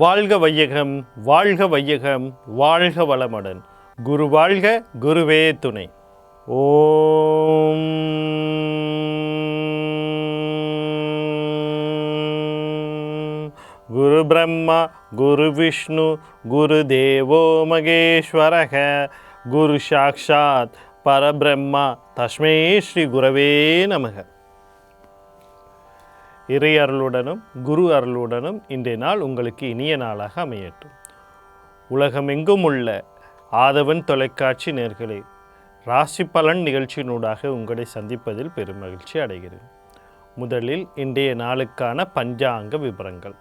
வாழ்க வையகம் வாழ்க வையகம் வாழ்க வளமுடன். குரு வாழ்க குருவே துணை. ஓம். குரு பிரம்மா குரு விஷ்ணு குரு தேவோ மகேஸ்வரக. குரு சாக்ஷாத் பரபிரம்மா தஸ்மே ஸ்ரீ குரவே நமக. இறை அருளுடனும் குரு அருளுடனும் இன்றைய நாள் உங்களுக்கு இனிய நாளாக அமையட்டும். உலகமெங்கும் உள்ள ஆதவன் தொலைக்காட்சி நேர்களே ராசி பலன் நிகழ்ச்சியினூடாக உங்களை சந்திப்பதில் பெரும் மகிழ்ச்சி அடைகிறேன். முதலில் இன்றைய நாளுக்கான பஞ்சாங்க விவரங்கள்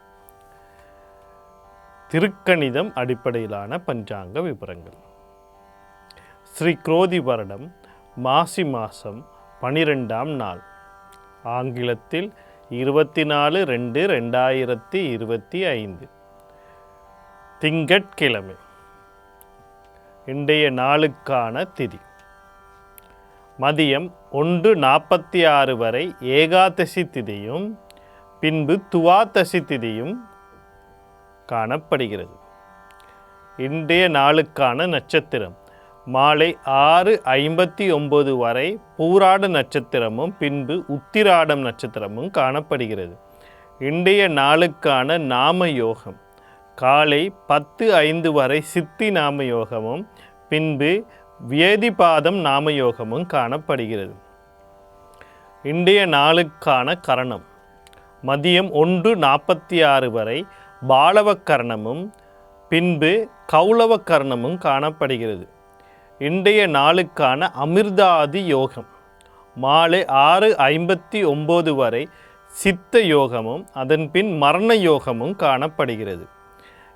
திருக்கணிதம் அடிப்படையிலான பஞ்சாங்க விவரங்கள் ஸ்ரீ குரோதி வருடம் மாசி மாதம் பனிரெண்டாம் நாள். ஆங்கிலத்தில் இருபத்தி நாலு ரெண்டு ரெண்டாயிரத்தி இருபத்தி ஐந்து. திங்கட்கிழமை இன்றைய நாளுக்கான திதி. மதியம் ஒன்று நாற்பத்தி ஆறு வரை ஏகாதசி திதியும் பின்பு துவாதசி திதியும் காணப்படுகிறது. இன்றைய நாளுக்கான நட்சத்திரம் மாலை ஆறு ஐம்பத்தி ஒம்பது வரை பூராட நட்சத்திரமும் பின்பு உத்திராடம் நட்சத்திரமும் காணப்படுகிறது. இன்றைய நாளுக்கான நாம யோகம் காலை பத்து ஐந்து வரை சித்தி நாம யோகமும் பின்பு வியதிபாதம் நாம யோகமும் காணப்படுகிறது. இன்றைய நாளுக்கான கரணம். மதியம் ஒன்று நாற்பத்தி ஆறு வரை பாலவ கரணமும் பின்பு கௌளவ கரணமும் காணப்படுகிறது. இன்றைய நாளுக்கான அமிர்தாதி யோகம். மாலை ஆறு ஐம்பத்தி ஒம்பது வரை சித்த யோகமும் அதன் பின் மரண யோகமும் காணப்படுகிறது.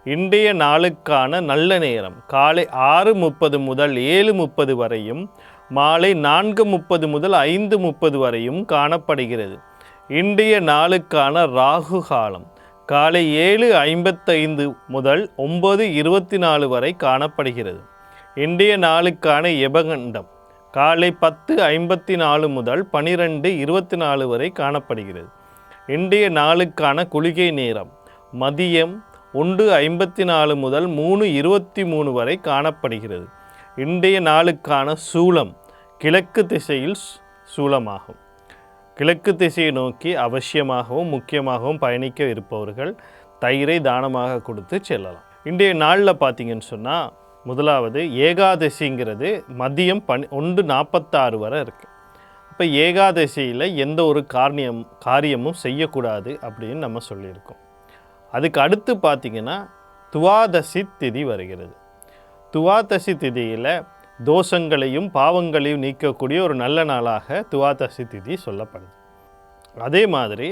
இன்றைய நாளுக்கான நல்ல நேரம் காலை ஆறு முப்பது முதல் ஏழு முப்பது வரையும் மாலை நான்கு முப்பது முதல் ஐந்து முப்பது வரையும் காணப்படுகிறது. இன்றைய நாளுக்கான ராகு காலம் காலை ஏழு ஐம்பத்தைந்து முதல் ஒம்பது இருபத்தி நாலு வரை காணப்படுகிறது. இன்றைய நாளுக்கான எபகண்டம் காலை பத்து ஐம்பத்தி நாலு முதல் பனிரெண்டு இருபத்தி நாலு வரை காணப்படுகிறது. இன்றைய நாளுக்கான குளிகை நேரம் மதியம் ஒன்று ஐம்பத்தி நாலு முதல் மூணு இருபத்தி மூணு வரை காணப்படுகிறது. இன்றைய நாளுக்கான சூளம் கிழக்கு திசையில் சு- சூலமாகும். கிழக்கு திசையை நோக்கி அவசியமாகவும் முக்கியமாகவும் பயணிக்க இருப்பவர்கள் தயிரை தானமாக கொடுத்து செல்லலாம். இன்றைய நாளில் பார்த்தீங்கன்னு சொன்னால் முதலாவது ஏகாதசிங்கிறது மதியம் பன் ஒன்று நாற்பத்தாறு வரை இருக்குது இப்போ ஏகாதசியில் எந்த ஒரு காரியம் காரியமும் செய்யக்கூடாது அப்படின்னு நம்ம சொல்லியிருக்கோம். அதுக்கு அடுத்து பார்த்திங்கன்னா துவாதசி திதி வருகிறது. துவாதசி திதியில் தோஷங்களையும் பாவங்களையும் நீக்கக்கூடிய ஒரு நல்ல நாளாக துவாதசி திதி சொல்லப்படுது. அதே மாதிரி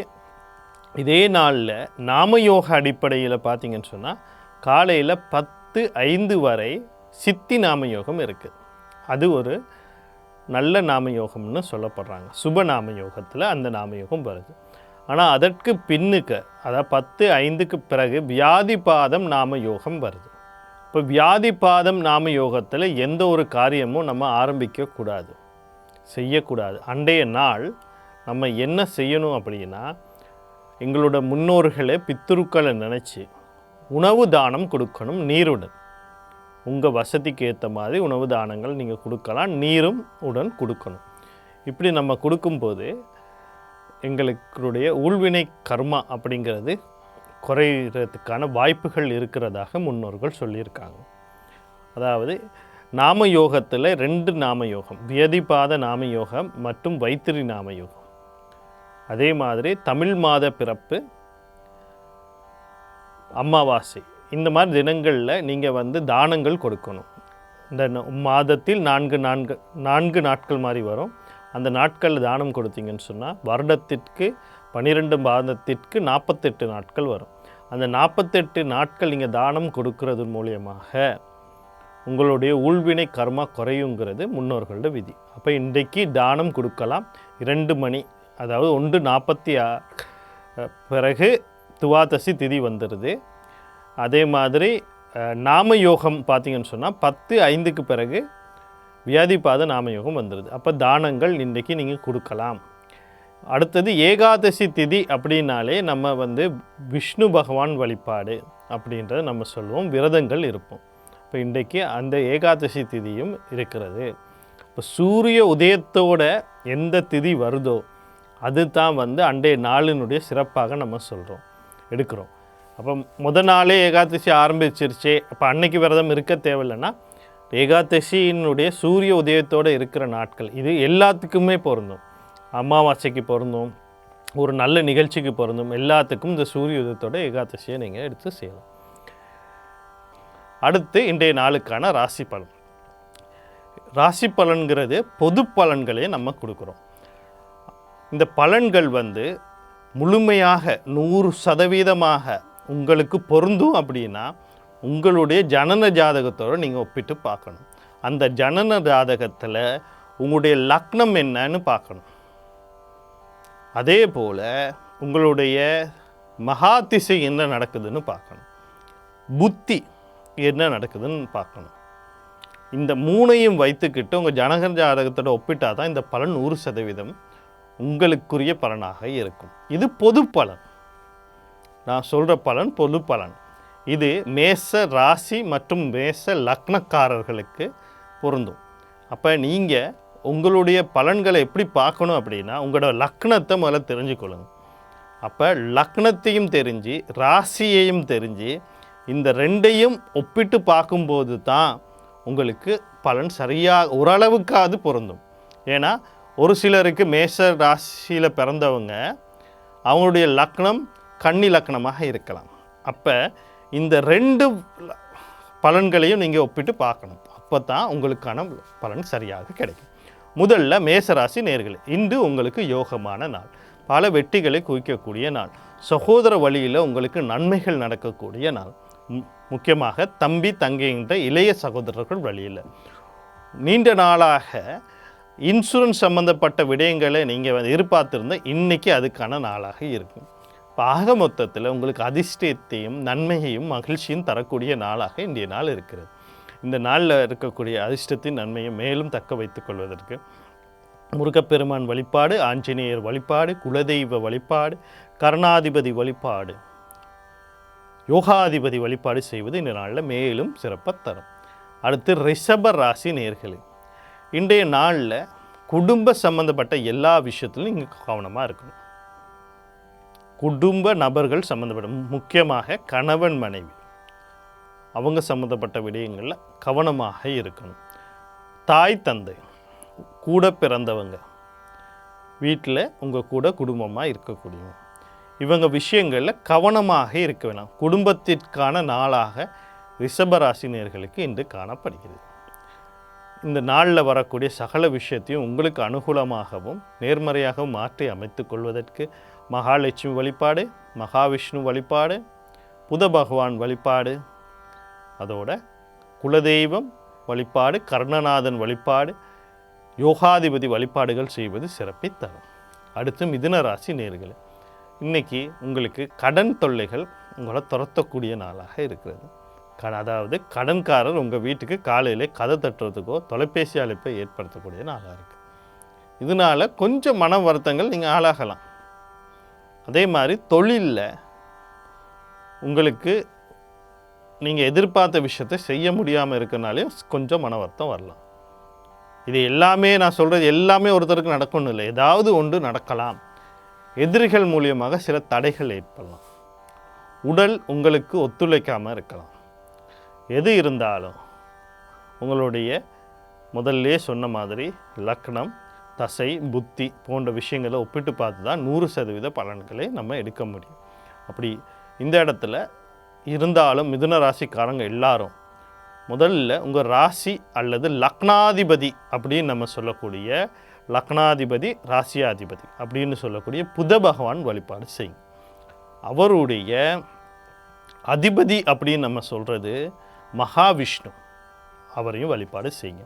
இதே நாளில் நாமயோக அடிப்படையில் பார்த்தீங்கன்னு சொன்னால் காலையில் பத்து ஐந்து வரை சித்தி நாமயோகம் இருக்குது அது ஒரு நல்ல நாமயோகம்னு சொல்லப்படுறாங்க. சுப நாமயோகத்தில் அந்த நாமயோகம் வருது. ஆனால் அதற்கு பின்னுக்கு அதாவது பத்து ஐந்துக்கு பிறகு வியாதிபாதம் நாமயோகம் வருது. இப்போ வியாதிபாதம் நாம யோகத்தில் எந்த ஒரு காரியமும் நம்ம ஆரம்பிக்கக்கூடாது. செய்யக்கூடாது. அன்றைய நாள் நம்ம என்ன செய்யணும் அப்படின்னா எங்களோட முன்னோர்களை பித்துருக்களை நினச்சி உணவு தானம் கொடுக்கணும் நீருடன். உங்கள் வசதிக்கு ஏற்ற மாதிரி உணவு தானங்கள் நீங்கள் கொடுக்கலாம் நீரும் உடன் கொடுக்கணும். இப்படி நம்ம கொடுக்கும்போது எங்களுடைய உள்வினை கர்மா அப்படிங்கிறது குறைகிறதுக்கான வாய்ப்புகள் இருக்கிறதாக முன்னோர்கள் சொல்லியிருக்காங்க. அதாவது நாம யோகத்தில் ரெண்டு நாம யோகம் வியதிபாத நாம யோகம் மற்றும் வைத்திரி நாம யோகம். அதே மாதிரி தமிழ் மாத பிறப்பு அமாவாசை. இந்த மாதிரி தினங்களில் நீங்கள் வந்து தானங்கள் கொடுக்கணும். இந்த மாதத்தில் நான்கு நான்கு நான்கு நாட்கள் மாதிரி வரும். அந்த நாட்களில் தானம் கொடுத்தீங்கன்னு சொன்னால் வருடத்திற்கு பன்னிரெண்டு மாதத்திற்கு நாற்பத்தெட்டு நாட்கள் வரும். அந்த நாற்பத்தெட்டு நாட்கள் நீங்கள் தானம் கொடுக்கறது மூலியமாக உங்களுடைய உள்வினை கர்மா குறையுங்கிறது முன்னோர்களோட விதி. அப்போ இன்றைக்கு தானம் கொடுக்கலாம். இரண்டு மணி அதாவது ஒன்று நாற்பத்தி பிறகு துவாதசி திதி வந்துடுது அதே மாதிரி நாம யோகம் பார்த்தீங்கன்னு சொன்னால் பத்து ஐந்துக்கு பிறகு வியாதிபாத நாம யோகம் வந்துடுது அப்போ தானங்கள் இன்றைக்கி நீங்கள் கொடுக்கலாம். அடுத்தது ஏகாதசி திதி அப்படின்னாலே நம்ம வந்து விஷ்ணு பகவான் வழிபாடு அப்படின்றத நம்ம சொல்லுவோம். விரதங்கள் இருப்போம். இப்போ இன்றைக்கு அந்த ஏகாதசி திதியும் இருக்கிறது. இப்போ சூரிய உதயத்தோட எந்த திதி வருதோ அது தான் வந்து அண்டைய நாளினுடைய சிறப்பாக நம்ம சொல்கிறோம் எடுக்கிறோம். அப்போ முத நாளே ஏகாதசி ஆரம்பிச்சிருச்சே. அப்போ அன்னைக்கு விரதம் இருக்க தேவையில்லைன்னா ஏகாதசியினுடைய சூரிய உதயத்தோடு இருக்கிற நாட்கள் இது எல்லாத்துக்குமே பொருந்தும். அமாவாசைக்கு பொருந்தும் ஒரு நல்ல நிகழ்ச்சிக்கு பொருந்தும் எல்லாத்துக்கும் இந்த சூரிய உதயத்தோட ஏகாதசியை நீங்கள் எடுத்து செய்யலாம். அடுத்து இன்றைய நாளுக்கான ராசி பலன். ராசி பலன்கிறது பொது பலன்களே நம்ம கொடுக்குறோம். இந்த பலன்கள் வந்து முழுமையாக நூறு சதவீதமாக உங்களுக்கு பொருந்தும் அப்படின்னா உங்களுடைய ஜனன ஜாதகத்தோடு நீங்கள் ஒப்பிட்டு பார்க்கணும். அந்த ஜனன ஜாதகத்தில் உங்களுடைய லக்னம் என்னன்னு பார்க்கணும். அதே போல் உங்களுடைய மகாதிசை என்ன நடக்குதுன்னு பார்க்கணும். புத்தி என்ன நடக்குதுன்னு பார்க்கணும். இந்த மூணையும் வைத்துக்கிட்டு உங்கள் ஜனகர் ஜாதகத்தோட ஒப்பிட்டா தான் இந்த பலன் நூறு சதவீதம். உங்களுக்குரிய பலனாக இருக்கும். இது பொது பலன். நான் சொல்கிற பலன் பொது பலன். இது மேச ராசி மற்றும் மேச லக்னக்காரர்களுக்கு பொருந்தும். அப்போ நீங்கள் உங்களுடைய பலன்களை எப்படி பார்க்கணும் அப்படின்னா உங்களோட லக்னத்தை முதல்ல தெரிஞ்சுக்கொள்ளுங்க அப்போ லக்னத்தையும் தெரிஞ்சு ராசியையும் தெரிஞ்சு இந்த ரெண்டையும் ஒப்பிட்டு பார்க்கும்போது தான் உங்களுக்கு பலன் சரியாக ஓரளவுக்காவது பொருந்தும். ஏன்னா ஒரு சிலருக்கு மேச ராசியில் பிறந்தவங்க அவங்களுடைய லக்னம் கன்னி லக்னமாக இருக்கலாம். அப்போ இந்த ரெண்டு பலன்களையும் நீங்கள் ஒப்பிட்டு பார்க்கணும். அப்போ தான் உங்களுக்கான பலன் சரியாக கிடைக்கும். முதல்ல மேசராசி நேர்கள் இன்று உங்களுக்கு யோகமான நாள். பல வெற்றிகளை குவிக்கக்கூடிய நாள். சகோதர வழியில் உங்களுக்கு நன்மைகள் நடக்கக்கூடிய நாள். மு- முக்கியமாக தம்பி தங்கைன்ற இளைய சகோதரர்கள் வழியில். நீண்ட நாளாக இன்சூரன்ஸ் சம்மந்தப்பட்ட விடயங்களை நீங்கள் எதிர்பார்த்துருந்த இன்றைக்கி அதுக்கான நாளாக இருக்கும். இப்போ ஆக மொத்தத்தில் உங்களுக்கு அதிர்ஷ்டத்தையும் நன்மையையும் மகிழ்ச்சியும் தரக்கூடிய நாளாக இன்றைய நாள் இருக்கிறது. இந்த நாளில் இருக்கக்கூடிய அதிர்ஷ்டத்தின் நன்மையை மேலும் தக்க வைத்துக் கொள்வதற்கு முருகப்பெருமான் வழிபாடு ஆஞ்சநேயர் வழிபாடு குலதெய்வ வழிபாடு கருணாதிபதி வழிபாடு யோகாதிபதி வழிபாடு செய்வது இந்த நாளில் மேலும் சிறப்பாக தரும். அடுத்து ரிஷப ராசி நேர்களே. இன்றைய நாளில் குடும்ப சம்மந்தப்பட்ட எல்லா விஷயத்திலும் இங்கே கவனமாக இருக்கணும். குடும்ப நபர்கள் சம்மந்தப்பட்ட முக்கியமாக கணவன் மனைவி அவங்க சம்மந்தப்பட்ட விடயங்களில் கவனமாக இருக்கணும். தாய் தந்தை கூட பிறந்தவங்க வீட்டில் உங்கள் கூட குடும்பமாக இருக்கக்கூடியவங்க இவங்க விஷயங்களில் கவனமாக இருக்க வேணாம். குடும்பத்திற்கான நாளாக ரிஷபராசினியர்களுக்கு இன்று காணப்படுகிறது. இந்த நாளில் வரக்கூடிய சகல விஷயத்தையும் உங்களுக்கு அனுகூலமாகவும் நேர்மறையாகவும் மாற்றி அமைத்து கொள்வதற்கு மகாலட்சுமி வழிபாடு மகாவிஷ்ணு வழிபாடு புத பகவான் வழிபாடு அதோட குலதெய்வம் வழிபாடு கர்ணநாதன் வழிபாடு யோகாதிபதி வழிபாடுகள் செய்வது சிறப்பை தரும். அடுத்து மிதுன ராசி நேர்களை இன்றைக்கி உங்களுக்கு கடன் தொல்லைகள் உங்களை துரத்தக்கூடிய நாளாக இருக்கிறது. அதாவது கடன்காரர் உங்கள் வீட்டுக்கு காலையிலே கதை தட்டுறதுக்கோ தொலைபேசி அழைப்பை ஏற்படுத்தக்கூடிய நாளாக இருக்குது இதனால் கொஞ்சம் மன வருத்தங்கள் நீங்கள் ஆளாகலாம். அதே மாதிரி தொழிலில் உங்களுக்கு நீங்கள் எதிர்பார்த்த விஷயத்தை செய்ய முடியாமல் இருக்கனாலையும் கொஞ்சம் மன வருத்தம் வரலாம். இது எல்லாமே நான் சொல்கிறது எல்லாமே ஒருத்தருக்கு நடக்கணும் இல்லை. ஏதாவது ஒன்று நடக்கலாம். எதிரிகள் மூலியமாக சில தடைகள் ஏற்படலாம். உடல் உங்களுக்கு ஒத்துழைக்காமல் இருக்கலாம். எது இருந்தாலும் உங்களுடைய முதல்லே சொன்ன மாதிரி லக்னம் தசை புத்தி போன்ற விஷயங்களை ஒப்பிட்டு பார்த்து தான் நூறு சதவீத பலன்களை நம்ம எடுக்க முடியும். அப்படி இந்த இடத்துல இருந்தாலும் மிதுன ராசிக்காரங்க எல்லாரும் முதல்ல உங்கள் ராசி அல்லது லக்னாதிபதி அப்படின்னு நம்ம சொல்லக்கூடிய லக்னாதிபதி ராசியாதிபதி அப்படின்னு சொல்லக்கூடிய புத பகவான் வழிபாடு செய்யும் அவருடைய அதிபதி அப்படின்னு நம்ம சொல்கிறது மகாவிஷ்ணு. அவரையும் வழிபாடு செய்யுங்க.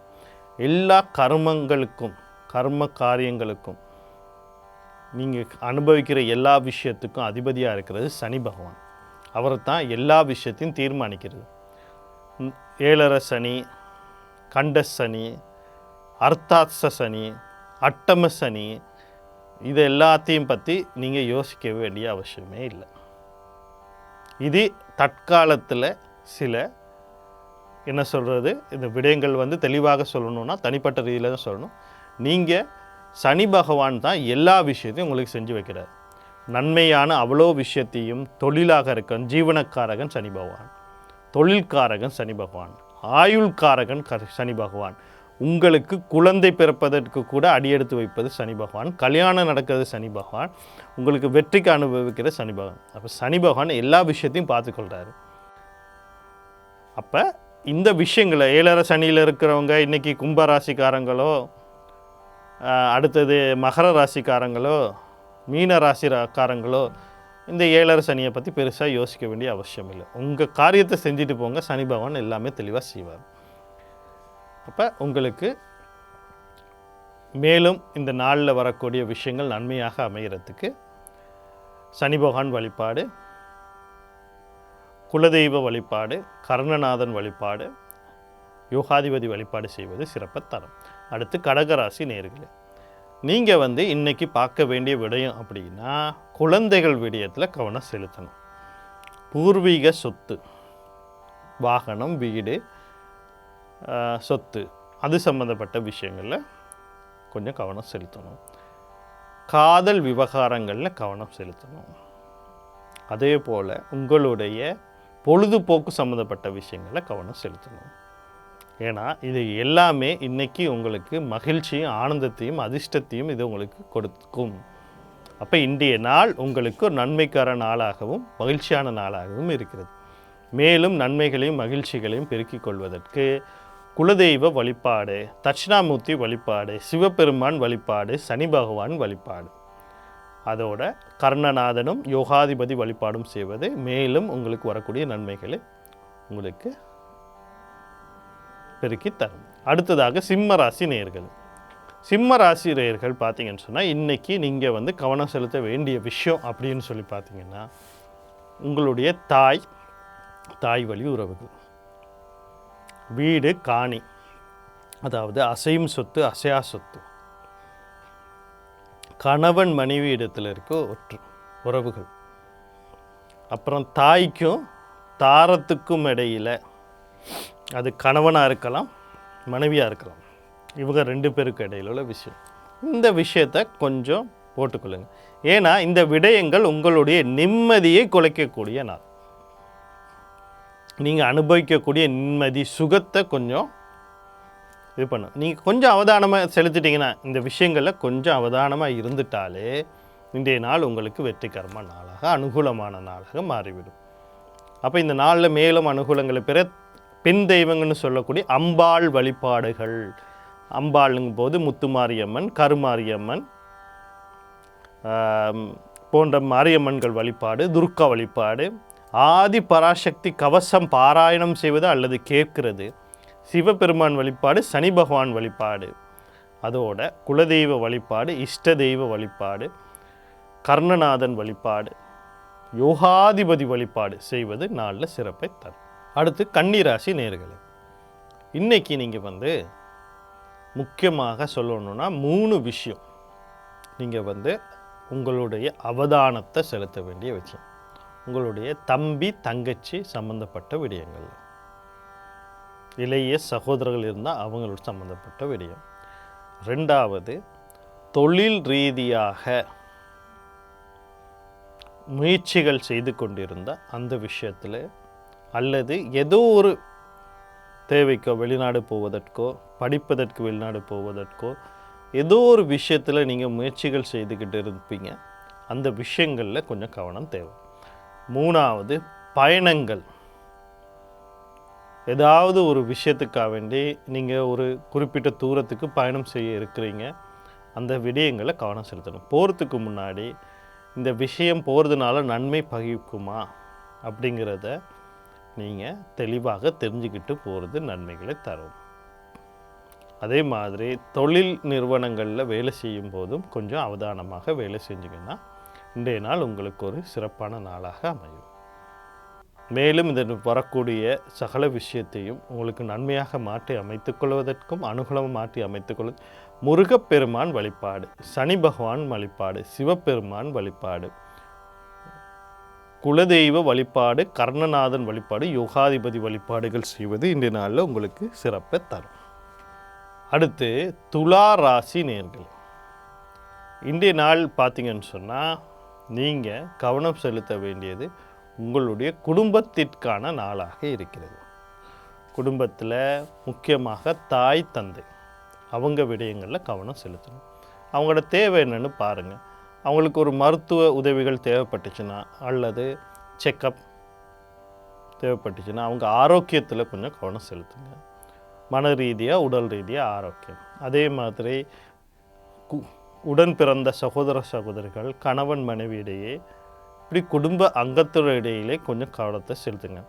எல்லா கர்மங்களுக்கும் கர்ம காரியங்களுக்கும் நீங்கள் அனுபவிக்கிற எல்லா விஷயத்துக்கும் அதிபதியாக இருக்கிறது சனி பகவான். அவர் தான் எல்லா விஷயத்தையும் தீர்மானிக்கிறது. ஏழர ஏழரை சனி கண்ட சனி அர்த்தாத்ச சனி அட்டம சனி இது எல்லாத்தையும் பற்றி நீங்கள் யோசிக்க வேண்டிய அவசியமே இல்லை. இது தற்காலத்தில் சில என்ன சொல்கிறது இந்த விடயங்கள் வந்து தெளிவாக சொல்லணும்னா தனிப்பட்ட ரீதியில் தான் சொல்லணும். நீங்கள் சனி பகவான் தான் எல்லா விஷயத்தையும் உங்களுக்கு செஞ்சு வைக்கிறார். நன்மையான அவ்வளோ விஷயத்தையும் தொழிலாக இருக்கன் ஜீவனக்காரகன் சனி பகவான். தொழில்காரகன் சனி பகவான். ஆயுள்காரகன் க- சனி பகவான். உங்களுக்கு குழந்தை பிறப்பதற்கு கூட அடியெடுத்து வைப்பது சனி பகவான். கல்யாணம் நடக்கிறது சனி பகவான். உங்களுக்கு வெற்றிக்கு அனுபவிக்கிறது சனி பகவான். அப்போ சனி பகவான் எல்லா விஷயத்தையும் பார்த்துக்கொள்கிறாரு அப்போ இந்த விஷயங்களை ஏழரை சனியில் இருக்கிறவங்க இன்றைக்கி கும்பராசிக்காரங்களோ ராசிக்காரங்களோ அடுத்தது மகர ராசிக்காரங்களோ மீன ராசி இந்த ஏழரை சனியை பற்றி பெருசாக யோசிக்க வேண்டிய அவசியம் இல்லை. உங்கள் காரியத்தை செஞ்சுட்டு போங்க. சனி பகவான் எல்லாமே தெளிவாக செய்வார். அப்போ உங்களுக்கு மேலும் இந்த நாளில் வரக்கூடிய விஷயங்கள் நன்மையாக அமைகிறதுக்கு சனி பகவான் வழிபாடு குலதெய்வ வழிபாடு கர்ணநாதன் வழிபாடு யோகாதிபதி வழிபாடு செய்வது சிறப்பை தரும். அடுத்து கடகராசி நேர்களே நீங்கள் வந்து இன்றைக்கி பார்க்க வேண்டிய விடயம் அப்படின்னா குழந்தைகள் விடயத்தில் கவனம் செலுத்தணும். பூர்வீக சொத்து வாகனம் வீடு சொத்து அது சம்மந்தப்பட்ட விஷயங்களில் கொஞ்சம் கவனம் செலுத்தணும். காதல் விவகாரங்களில் கவனம் செலுத்தணும். அதே போல் உங்களுடைய பொழுதுபோக்கு சம்மந்தப்பட்ட விஷயங்களில் கவனம் செலுத்தணும். ஏன்னா இது எல்லாமே இன்றைக்கி உங்களுக்கு மகிழ்ச்சியும் ஆனந்தத்தையும் அதிர்ஷ்டத்தையும் இது உங்களுக்கு கொடுக்கும். அப்போ இன்றைய நாள் உங்களுக்கு ஒரு நன்மைக்கார நாளாகவும் மகிழ்ச்சியான நாளாகவும் இருக்கிறது. மேலும் நன்மைகளையும் மகிழ்ச்சிகளையும் பெருக்கிக் கொள்வதற்கு குலதெய்வ வழிபாடு தட்சிணாமூர்த்தி வழிபாடு சிவபெருமான் வழிபாடு சனி பகவான் வழிபாடு அதோட கர்ணநாதனும் யோகாதிபதி வழிபாடும் செய்வது மேலும் உங்களுக்கு வரக்கூடிய நன்மைகளை உங்களுக்கு பெருக்கி தரும். அடுத்ததாக சிம்ம ராசி நேர்கள் சிம்ம ராசி நேர்கள் பார்த்தீங்கன்னு சொன்னால் இன்றைக்கி நீங்கள் வந்து கவனம் செலுத்த வேண்டிய விஷயம் அப்படின்னு சொல்லி பார்த்தீங்கன்னா உங்களுடைய தாய் தாய் வழி உறவுகள். வீடு காணி. அதாவது அசையும் சொத்து அசையா சொத்து. கணவன் மனைவி இடத்துல இருக்க ஒற்று உறவுகள். அப்புறம் தாய்க்கும் தாரத்துக்கும் இடையில் அது கணவனாக இருக்கலாம் மனைவியாக இருக்கலாம். இவங்க ரெண்டு பேருக்கு இடையில உள்ள விஷயம். இந்த விஷயத்தை கொஞ்சம் போட்டுக்கொள்ளுங்க. ஏன்னா இந்த விடயங்கள் உங்களுடைய நிம்மதியை குலைக்கக்கூடிய நாள். நீங்கள் அனுபவிக்கக்கூடிய நிம்மதி சுகத்தை கொஞ்சம் இது பண்ணும். நீங்கள் கொஞ்சம் அவதானமாக செலுத்திட்டிங்கன்னா இந்த விஷயங்களில் கொஞ்சம் அவதானமாக இருந்துட்டாலே இன்றைய நாள் உங்களுக்கு வெற்றிகரமான நாளாக அனுகூலமான நாளாக மாறிவிடும். அப்போ இந்த நாளில் மேலும் அனுகூலங்களை பெற பெண் தெய்வங்கள்னு சொல்லக்கூடிய அம்பாள் வழிபாடுகள். அம்பாளுங்கும் போது முத்துமாரியம்மன் கருமாரியம்மன் போன்ற மாரியம்மன்கள் வழிபாடு துர்கா வழிபாடு ஆதி பராசக்தி கவசம் பாராயணம் செய்வது அல்லது கேட்கிறது. சிவபெருமான் வழிபாடு சனி பகவான் வழிபாடு. அதோட குலதெய்வ வழிபாடு இஷ்ட தெய்வ வழிபாடு கர்ணநாதன் வழிபாடு யோகாதிபதி வழிபாடு செய்வது நாளில் சிறப்பை தரும். அடுத்து கன்னிராசி நேர்களை இன்னைக்கு நீங்கள் வந்து முக்கியமாக சொல்லணுன்னா மூணு விஷயம். நீங்கள் வந்து உங்களுடைய அவதானத்தை செலுத்த வேண்டிய விஷயம். உங்களுடைய தம்பி தங்கச்சி சம்பந்தப்பட்ட விடயங்கள் இளைய சகோதரர்கள் இருந்தால் அவங்களோட சம்மந்தப்பட்ட விடயம். ரெண்டாவது தொழில் ரீதியாக முயற்சிகள் செய்து கொண்டிருந்தால் அந்த விஷயத்தில் அல்லது ஏதோ ஒரு தேவைக்கோ வெளிநாடு போவதற்கோ படிப்பதற்கு வெளிநாடு போவதற்கோ ஏதோ ஒரு விஷயத்தில் நீங்கள் முயற்சிகள் செய்துக்கிட்டு இருப்பீங்க. அந்த விஷயங்களில் கொஞ்சம் கவனம் தேவை. மூணாவது பயணங்கள். ஏதாவது ஒரு விஷயத்துக்காக வேண்டி நீங்கள் ஒரு குறிப்பிட்ட தூரத்துக்கு பயணம் செய்ய இருக்கிறீங்க. அந்த விடயங்களை கவனம் செலுத்தணும். போகிறதுக்கு முன்னாடி இந்த விஷயம் போகிறதுனால நன்மை பகிக்குமா? அப்படிங்கிறத நீங்கள் தெளிவாக தெரிஞ்சுக்கிட்டு போகிறது நன்மைகளை தரும். அதே மாதிரி தொழில் நிறுவனங்களில் வேலை செய்யும் போதும் கொஞ்சம் அவதானமாக வேலை செஞ்சீங்கன்னா இன்றைய நாள் உங்களுக்கு ஒரு சிறப்பான நாளாக அமையும். மேலும் இதன் வரக்கூடிய சகல விஷயத்தையும் உங்களுக்கு நன்மையாக மாற்றி அமைத்துக் கொள்வதற்கும் அனுகூலமாக மாற்றி அமைத்துக்கொள்ள முருகப்பெருமான் வழிபாடு சனி பகவான் வழிபாடு சிவபெருமான் வழிபாடு குலதெய்வ வழிபாடு கர்ணநாதன் வழிபாடு யோகாதிபதி வழிபாடுகள் செய்வது இன்றைய நாளில் உங்களுக்கு சிறப்பை தரும். அடுத்து துலா ராசி நேர்கள். இன்றைய நாள் பார்த்தீங்கன்னு சொன்னால் நீங்கள் கவனம் செலுத்த வேண்டியது உங்களுடைய குடும்பத்திற்கான நாளாக இருக்கிறது. குடும்பத்தில் முக்கியமாக தாய் தந்தை. அவங்க விடயங்களில் கவனம் செலுத்தணும். அவங்களோட தேவை என்னென்னு பாருங்கள் அவங்களுக்கு ஒரு மருத்துவ உதவிகள் தேவைப்பட்டுச்சுன்னா அல்லது செக்கப் தேவைப்பட்டுச்சுன்னா அவங்க ஆரோக்கியத்தில் கொஞ்சம் கவனம் செலுத்துங்க. மன ரீதியாக உடல் ரீதியாக ஆரோக்கியம். அதே மாதிரி கு- உடன் பிறந்த சகோதர சகோதரிகள் கணவன் மனைவியிடையே இப்படி குடும்ப அங்கத்தினர் கொஞ்சம் கவனத்தை செலுத்துங்க.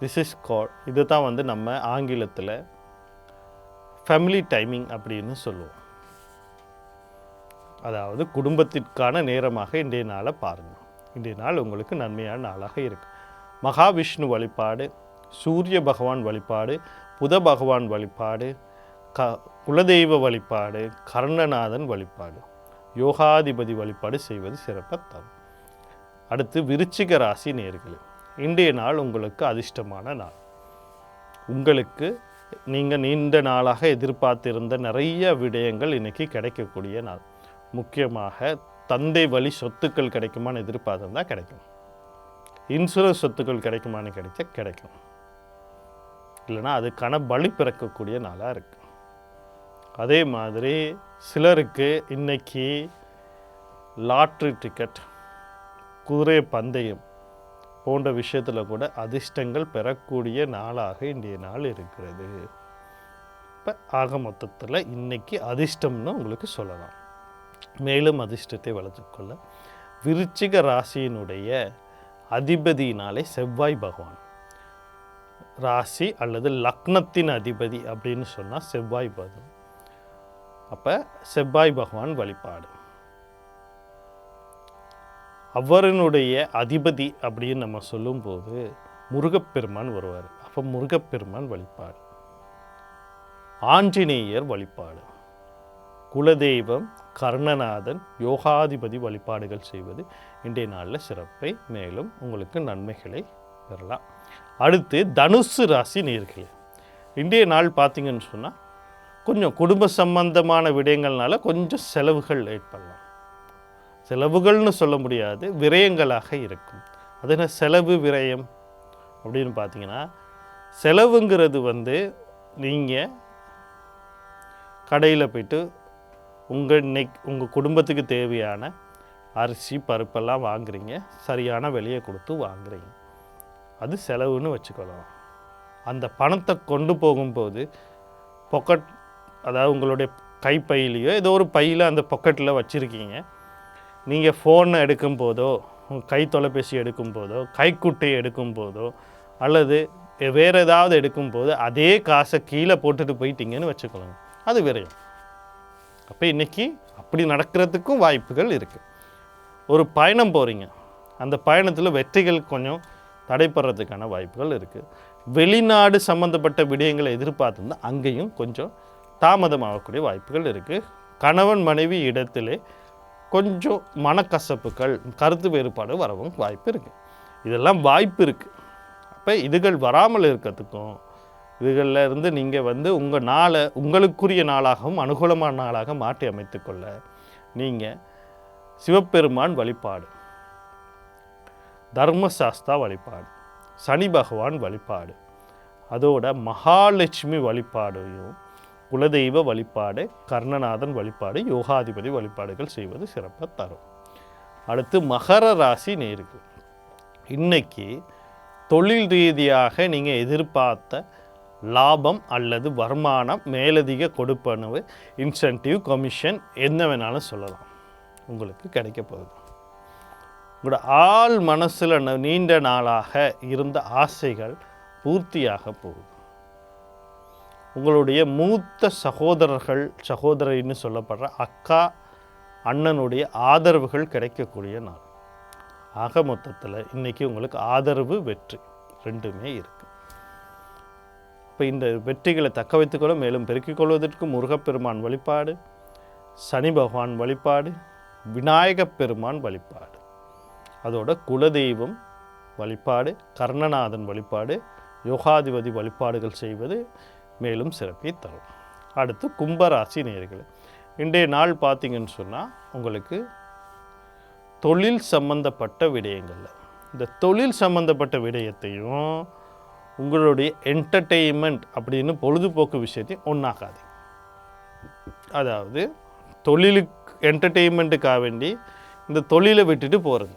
திஸ் இஸ் கால் இது தான் வந்து நம்ம ஆங்கிலத்தில் ஃபேமிலி டைமிங் அப்படின்னு சொல்லுவோம். அதாவது குடும்பத்திற்கான நேரமாக இன்றைய நாளை பாருங்கள் இன்றைய நாள் உங்களுக்கு நன்மையான நாளாக இருக்கு. மகாவிஷ்ணு வழிபாடு சூரிய பகவான் வழிபாடு புத பகவான் வழிபாடு க குலதெய்வ வழிபாடு கர்ணநாதன் வழிபாடு யோகாதிபதி வழிபாடு செய்வது சிறப்பாக தரும். அடுத்து விருச்சிக ராசி நேர்களே இன்றைய நாள் உங்களுக்கு அதிர்ஷ்டமான நாள். உங்களுக்கு நீங்கள் நீண்ட நாளாக எதிர்பார்த்திருந்த நிறைய விடயங்கள் இன்றைக்கி கிடைக்கக்கூடிய நாள். முக்கியமாக தந்தை வழி சொத்துக்கள் கிடைக்குமான்னு எதிர்பார்த்திருந்தா கிடைக்கும். இன்சூரன்ஸ் சொத்துக்கள் கிடைக்குமான்னு கிடைச்சா கிடைக்கும். இல்லைன்னா அதுக்கான பலி பிறக்கக்கூடிய நாளாக இருக்கு. அதே மாதிரி சிலருக்கு இன்னைக்கு லாட்ரி டிக்கெட் குதிரை பந்தயம் போன்ற விஷயத்தில் கூட அதிர்ஷ்டங்கள் பெறக்கூடிய நாளாக இன்றைய நாள் இருக்கிறது. இப்போ ஆக மொத்தத்தில் இன்றைக்கி அதிர்ஷ்டம்னு உங்களுக்கு சொல்லலாம். மேலும் அதிர்ஷ்டத்தை வளர்த்துக்கொள்ள விருச்சிக ராசியினுடைய அதிபதியினாலே செவ்வாய் பகவான். ராசி அல்லது லக்னத்தின் அதிபதி அப்படின்னு சொன்னால் செவ்வாய் பகவான். அப்போ செவ்வாய் பகவான் வழிபாடு. அவரனுடைய அதிபதி அப்படின்னு நம்ம சொல்லும்போது முருகப்பெருமான் வருவார். அப்போ முருகப்பெருமான் வழிபாடு. ஆஞ்சநேயர் வழிபாடு. குலதெய்வம் கர்ணநாதன் யோகாதிபதி வழிபாடுகள் செய்வது இன்றைய நாளில் சிறப்பை மேலும் உங்களுக்கு நன்மைகளை பெறலாம். அடுத்து தனுசு ராசி நேர்களே. இன்றைய நாள் பார்த்தீங்கன்னு சொன்னால் கொஞ்சம் குடும்ப சம்பந்தமான விடயங்கள்னால கொஞ்சம் செலவுகள் ஏற்படலாம். செலவுகள்னு சொல்ல முடியாது விரயங்களாக இருக்கும். அது என்ன செலவு விரயம்? அப்படின்னு பார்த்தீங்கன்னா செலவுங்கிறது வந்து நீங்கள் கடையில் போயிட்டு உங்கள் நெக் உங்கள் குடும்பத்துக்கு தேவையான அரிசி பருப்பெல்லாம் வாங்குறீங்க சரியான விலையை கொடுத்து வாங்குறீங்க. அது செலவுன்னு வச்சுக்கலாம் அந்த பணத்தை கொண்டு போகும்போது பொக்கெட் அதாவது உங்களுடைய கைப்பையிலையோ ஏதோ ஒரு பையில் அந்த பொக்கெட்டில் வச்சுருக்கீங்க. நீங்கள் ஃபோனை எடுக்கும் போதோ கை தொலைபேசி எடுக்கும் போதோ கைக்குட்டை எடுக்கும் போதோ அல்லது வேறு ஏதாவது எடுக்கும் போது அதே காசை கீழே போட்டுட்டு போயிட்டீங்கன்னு வச்சுக்கோங்க. அது விரையும் அப்போ இன்றைக்கி அப்படி நடக்கிறதுக்கும் வாய்ப்புகள் இருக்குது ஒரு பயணம் போகிறீங்க அந்த பயணத்தில் வெற்றிகள் கொஞ்சம் தடைப்படுறதுக்கான வாய்ப்புகள் இருக்குது வெளிநாடு சம்மந்தப்பட்ட விடயங்களை எதிர்பார்த்துருந்தா அங்கேயும் கொஞ்சம் தாமதமாகக்கூடிய வாய்ப்புகள் இருக்குது கணவன் மனைவி இடத்திலே கொஞ்சம் மனக்கசப்புகள் கருத்து வேறுபாடு வரவும் வாய்ப்பு இருக்குது இதெல்லாம் வாய்ப்பு இருக்குது அப்போ இதுகள் வராமல் இருக்கிறதுக்கும் இதுகளில் இருந்து நீங்கள் வந்து உங்கள் நாளை உங்களுக்குரிய நாளாகவும் அனுகூலமான நாளாக மாற்றி அமைத்துக்கொள்ள நீங்கள் சிவபெருமான் வழிபாடு தர்மசாஸ்தா வழிபாடு சனி பகவான் வழிபாடு அதோட மகாலட்சுமி வழிபாடையும் குலதெய்வ வழிபாடு கர்ணநாதன் வழிபாடு யோகாதிபதி வழிபாடுகள் செய்வது சிறப்பாக தரும். அடுத்து மகர ராசி நேர்கள் இன்னைக்கு தொழில் ரீதியாக நீங்கள் எதிர்பார்த்த லாபம் அல்லது வருமானம் மேலதிக கொடுப்பனவு இன்சென்டிவ் கமிஷன் என்ன வேணாலும் சொல்லலாம். உங்களுக்கு கிடைக்க போகுது. உங்களோட ஆள் மனசில் நீண்ட நாளாக இருந்த ஆசைகள் பூர்த்தியாக போகுது. உங்களுடைய மூத்த சகோதரர்கள் சகோதரின்னு சொல்லப்படுற அக்கா அண்ணனுடைய ஆதரவுகள் கிடைக்கக்கூடிய நாள். ஆக மொத்தத்தில் இன்றைக்கி உங்களுக்கு ஆதரவு வெற்றி ரெண்டுமே இருக்குது இப்போ இந்த வெற்றிகளை தக்க வைத்துக்கொள்ள மேலும் பெருக்கிக் கொள்வதற்கு முருகப்பெருமான் வழிபாடு சனி பகவான் வழிபாடு விநாயகப் பெருமான் வழிபாடு. அதோட குலதெய்வம் வழிபாடு கர்ணநாதன் வழிபாடு யோகாதிபதி வழிபாடுகள் செய்வது மேலும் சிறப்பை தரும். அடுத்து கும்பராசி நேர்கள் இன்றைய நாள் பார்த்தீங்கன்னு சொன்னால் உங்களுக்கு தொழில் சம்பந்தப்பட்ட விடயங்களில். இந்த தொழில் சம்பந்தப்பட்ட விடயத்தையும் உங்களுடைய என்டர்டெயின்மெண்ட் அப்படின்னு பொழுதுபோக்கு விஷயத்தையும் ஒன்றாக்காது அதாவது தொழிலுக்கு என்டர்டெயின்மெண்ட்டுக்காக வேண்டி இந்த தொழிலை விட்டுட்டு போகிறது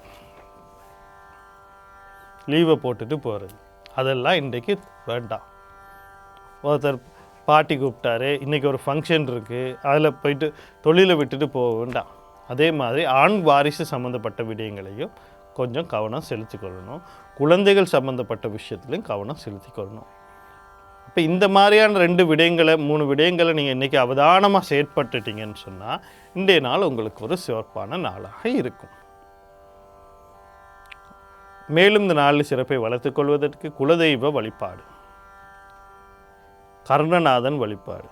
லீவை போட்டுட்டு போகிறது அதெல்லாம் இன்றைக்கு வேண்டாம். ஒருத்தர் பாட்டி கூப்பிட்டாரு இன்றைக்கி ஒரு ஃபங்க்ஷன் இருக்குது அதில் போயிட்டு தொழிலை விட்டுட்டு போக வேண்டாம். அதே மாதிரி ஆண் வாரிசு சம்மந்தப்பட்ட விடயங்களையும் கொஞ்சம் கவனம் செலுத்திக்கொள்ளணும் குழந்தைகள் சம்மந்தப்பட்ட விஷயத்துலையும் கவனம் செலுத்திக்கொள்ளணும் இப்போ இந்த மாதிரியான ரெண்டு விடயங்களை மூணு விடயங்களை நீங்கள் இன்றைக்கி அவதானமாக செயற்பட்டுட்டீங்கன்னு சொன்னால் இன்றைய நாள் உங்களுக்கு ஒரு சிறப்பான நாளாக இருக்கும். மேலும் இந்த நாளில் சிறப்பை வளர்த்துக்கொள்வதற்கு குலதெய்வ வழிபாடு. கர்ணநாதன் வழிபாடு.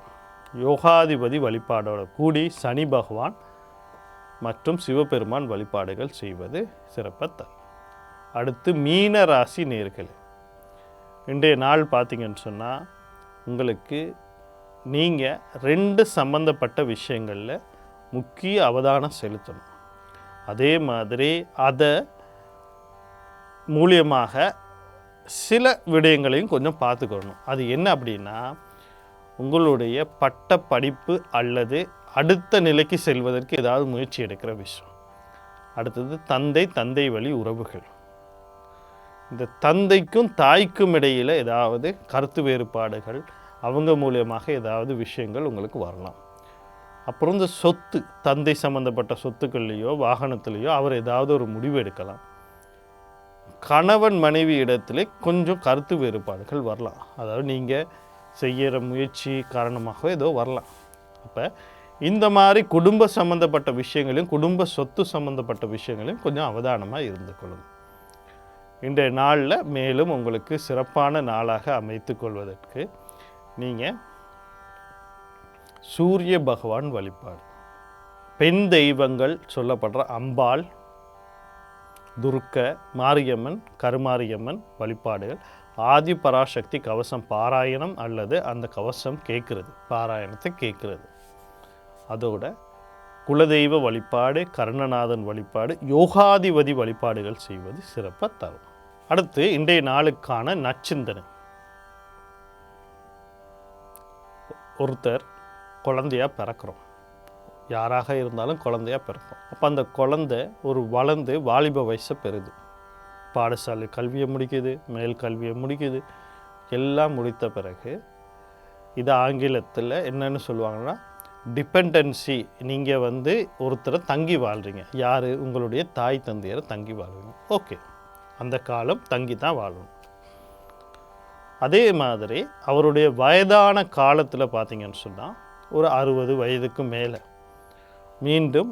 யோகாதிபதி வழிபாடோட கூடி சனி பகவான் மற்றும் சிவபெருமான் வழிபாடுகள் செய்வது சிறப்பத்தான் அடுத்து மீன ராசி நேர்கள் இன்றைய நாள் பார்த்திங்கன்னு சொன்னால் உங்களுக்கு நீங்கள் ரெண்டு சம்பந்தப்பட்ட விஷயங்களில் முக்கிய அவதானம் செலுத்தணும். அதே மாதிரி அதை மூலியமாக சில விடயங்களையும் கொஞ்சம் பார்த்துக்கணும். அது என்ன அப்படின்னா உங்களுடைய பட்ட படிப்பு அல்லது அடுத்த நிலைக்கு செல்வதற்கு ஏதாவது முயற்சி எடுக்கிற விஷயம். அடுத்தது தந்தை தந்தை வழி உறவுகள். இந்த தந்தைக்கும் தாய்க்கும் இடையில் ஏதாவது கருத்து வேறுபாடுகள் அவங்க மூலியமாக ஏதாவது விஷயங்கள் உங்களுக்கு வரலாம். அப்புறம் இந்த சொத்து தந்தை சம்மந்தப்பட்ட சொத்துக்கள்லேயோ வாகனத்துலேயோ அவர் ஏதாவது ஒரு முடிவு எடுக்கலாம். கணவன் மனைவி இடத்துல கொஞ்சம் கருத்து வேறுபாடுகள் வரலாம். அதாவது நீங்கள் செய்கிற முயற்சி காரணமாக ஏதோ வரலாம். அப்போ இந்த மாதிரி குடும்ப சம்மந்தப்பட்ட விஷயங்களையும் குடும்ப சொத்து சம்மந்தப்பட்ட விஷயங்களையும் கொஞ்சம் அவதானமாக இருந்து கொள்ளுங்க. இன்றைய நாளில் மேலும் உங்களுக்கு சிறப்பான நாளாக அமைத்து கொள்வதற்கு நீங்கள் சூரிய பகவான் வழிபாடு. பெண் தெய்வங்கள் சொல்லப்படுற அம்பாள் துர்க்க மாரியம்மன் கருமாரியம்மன் வழிபாடுகள். ஆதி பராசக்தி கவசம் பாராயணம் அல்லது அந்த கவசம் கேட்குறது பாராயணத்தை கேட்குறது. அதோட குலதெய்வ வழிபாடு கருணநாதன் வழிபாடு யோகாதிபதி வழிபாடுகள் செய்வது சிறப்பாக தரும். அடுத்து இன்றைய நாளுக்கான நச்சிந்தனை ஒருத்தர் குழந்தையா பிறக்கிறோம். யாராக இருந்தாலும் குழந்தையா பிறக்கும். அப்போ அந்த குழந்தை ஒரு வளர்ந்து வாலிப வயசை பெறுது. பாடசாலை கல்வியை முடிக்குது மேல் கல்வியை முடிக்குது எல்லாம் முடித்த பிறகு இது ஆங்கிலத்தில் என்னென்னு சொல்லுவாங்கன்னா டிபெண்டன்சி நீங்கள் வந்து ஒருத்தரை தங்கி வாழ்கிறீங்க யார்? உங்களுடைய தாய் தந்தையரை தங்கி வாழ்வீங்க ஓகே. அந்த காலம் தங்கி தான் வாழணும் அதே மாதிரி அவருடைய வயதான காலத்தில் பார்த்தீங்கன்னு சொன்னால் ஒரு அறுபது வயதுக்கு மேலே. மீண்டும்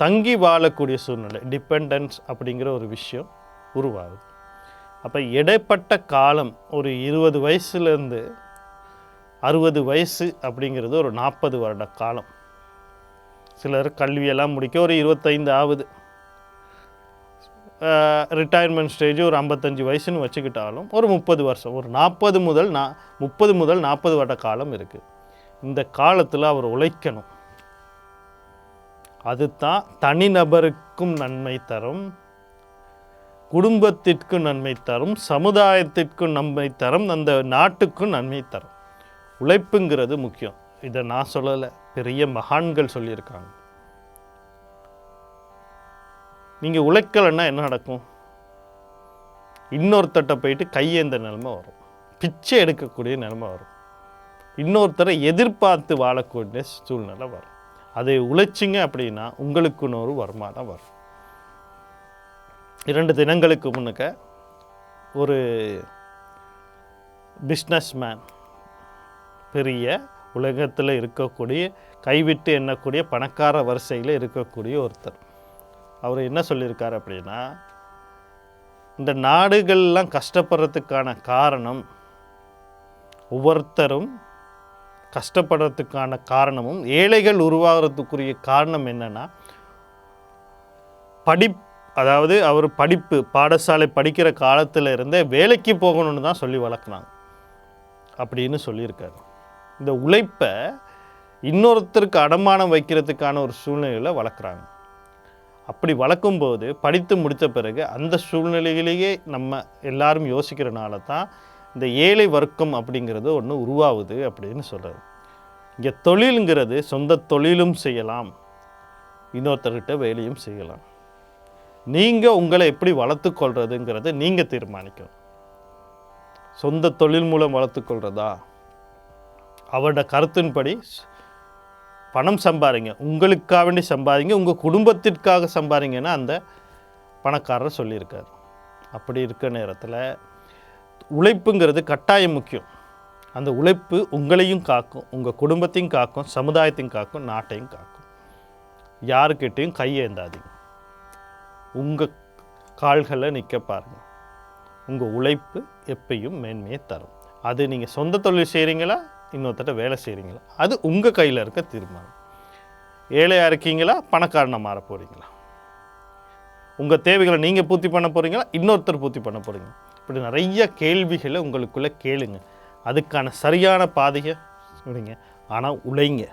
தங்கி வாழக்கூடிய சூழ்நிலை டிபெண்டன்ஸ் அப்படிங்கிற ஒரு விஷயம் உருவாகுது. அப்போ இடைப்பட்ட காலம் ஒரு இருபது வயசுலேருந்து அறுபது வயசு அப்படிங்கிறது ஒரு நாற்பது வருட காலம். சிலர் கல்வியெல்லாம் முடிக்க ஒரு இருபத்தைந்து ஆகுது. ரிட்டையர்மெண்ட் ஸ்டேஜ் ஒரு ஐம்பத்தஞ்சு வயசுன்னு வச்சுக்கிட்டாலும் ஒரு முப்பது வருஷம் ஒரு நாற்பது முதல் நா முப்பது முதல் நாற்பது வருட காலம் இருக்குது. இந்த காலத்தில் அவர் உழைக்கணும். அதுதான் தனிநபருக்கும் நன்மை தரும் குடும்பத்திற்கும் நன்மை தரும் சமுதாயத்திற்கும் நன்மை தரும் அந்த நாட்டுக்கும் நன்மை தரும். உழைப்புங்கிறது முக்கியம். இதை நான் சொல்லலை. பெரிய மகான்கள் சொல்லியிருக்காங்க. நீங்கள் உழைக்கலைன்னா என்ன நடக்கும்? இன்னொருத்தட்ட போயிட்டு கையேந்த நிலைமை வரும். பிச்சை எடுக்கக்கூடிய நிலைமை வரும். இன்னொருத்தரை எதிர்பார்த்து வாழக்கூடிய சூழ்நிலை வரும். அதை உழைச்சிங்க அப்படின்னா உங்களுக்குன்னு ஒரு வருமானம் வரும். இரண்டு தினங்களுக்கு முன்னுக்க ஒரு பிஸ்னஸ்மேன் பெரிய உலகத்தில் இருக்கக்கூடிய கைவிட்டு எண்ணக்கூடிய பணக்கார வரிசையில் இருக்கக்கூடிய ஒருத்தர். அவர் என்ன சொல்லியிருக்கார் அப்படின்னா இந்த நாடுகள்லாம் கஷ்டப்படுறதுக்கான காரணம் ஒவ்வொருத்தரும் கஷ்டப்படுறதுக்கான காரணமும் ஏழைகள் உருவாகிறதுக்குரிய காரணம் என்னன்னா படி அதாவது அவர் படிப்பு பாடசாலை படிக்கிற காலத்தில் இருந்தே வேலைக்கு போகணும்னு தான் சொல்லி வளர்க்குனாங்க. அப்படின்னு சொல்லியிருக்காரு. இந்த உழைப்பை இன்னொருத்தருக்கு அடமானம் வைக்கிறதுக்கான ஒரு சூழ்நிலையில் வளர்க்குறாங்க. அப்படி வளர்க்கும்போது படித்து முடித்த பிறகு அந்த சூழ்நிலையிலேயே நம்ம எல்லாரும் யோசிக்கிறனால தான் இந்த ஏழை வர்க்கம் அப்படிங்கிறது ஒன்று உருவாகுது அப்படின்னு சொல்கிறார் இங்கே தொழிலுங்கிறது சொந்த தொழிலும் செய்யலாம். இன்னொருத்தர்கிட்ட வேலையும் செய்யலாம். நீங்கள் உங்களை எப்படி வளர்த்துக்கொள்கிறதுங்கிறத நீங்கள் தீர்மானிக்கணும். சொந்த தொழில் மூலம் வளர்த்துக்கொள்கிறதா அவரோட கருத்தின்படி பணம் சம்பாதிங்க உங்களுக்காக வேண்டி சம்பாதிங்க. உங்கள் குடும்பத்திற்காக சம்பாதிங்கன்னா அந்த பணக்காரர் சொல்லியிருக்கார். அப்படி இருக்க நேரத்தில் உழைப்புங்கிறது கட்டாயம் முக்கியம். அந்த உழைப்பு உங்களையும் காக்கும் உங்கள் குடும்பத்தையும் காக்கும் சமுதாயத்தையும் காக்கும் நாட்டையும் காக்கும். யாருக்கிட்டையும் கையேந்தாதீங்க. உங்கள் கால்களை நிற்க பாருங்கள் உங்கள் உழைப்பு எப்பையும் மேன்மையை தரும். அது நீங்கள் சொந்த தொழில் செய்கிறீங்களா இன்னொருத்தட்ட வேலை செய்கிறீங்களா அது உங்கள் கையில் இருக்க தீர்மானம். ஏழையாக இருக்கீங்களா? பணக்காரனை மாற போகிறீங்களா உங்கள் தேவைகளை நீங்கள் பூர்த்தி பண்ண போகிறீங்களா இன்னொருத்தர் பூர்த்தி பண்ண போகிறீங்க இப்படி நிறைய கேள்விகளை உங்களுக்குள்ளே கேளுங்க. அதுக்கான சரியான பாதையை விடுங்க. ஆனால் உழைங்க.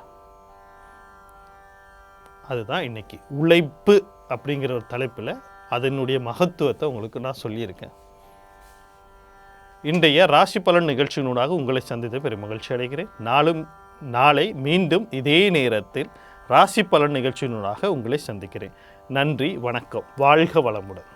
அதுதான் இன்னைக்கு. உழைப்பு அப்படிங்கிற ஒரு தலைப்பில் அதனுடைய மகத்துவத்தை உங்களுக்கு நான் சொல்லியிருக்கேன். இன்றைய ராசி பலன் நிகழ்ச்சியினூடாக உங்களை சந்தித்து பெரும் மகிழ்ச்சி அடைகிறேன். நாளும் நாளை மீண்டும் இதே நேரத்தில் ராசி பலன் நிகழ்ச்சியினூடாக உங்களை சந்திக்கிறேன். நன்றி வணக்கம். வாழ்க வளமுடன்.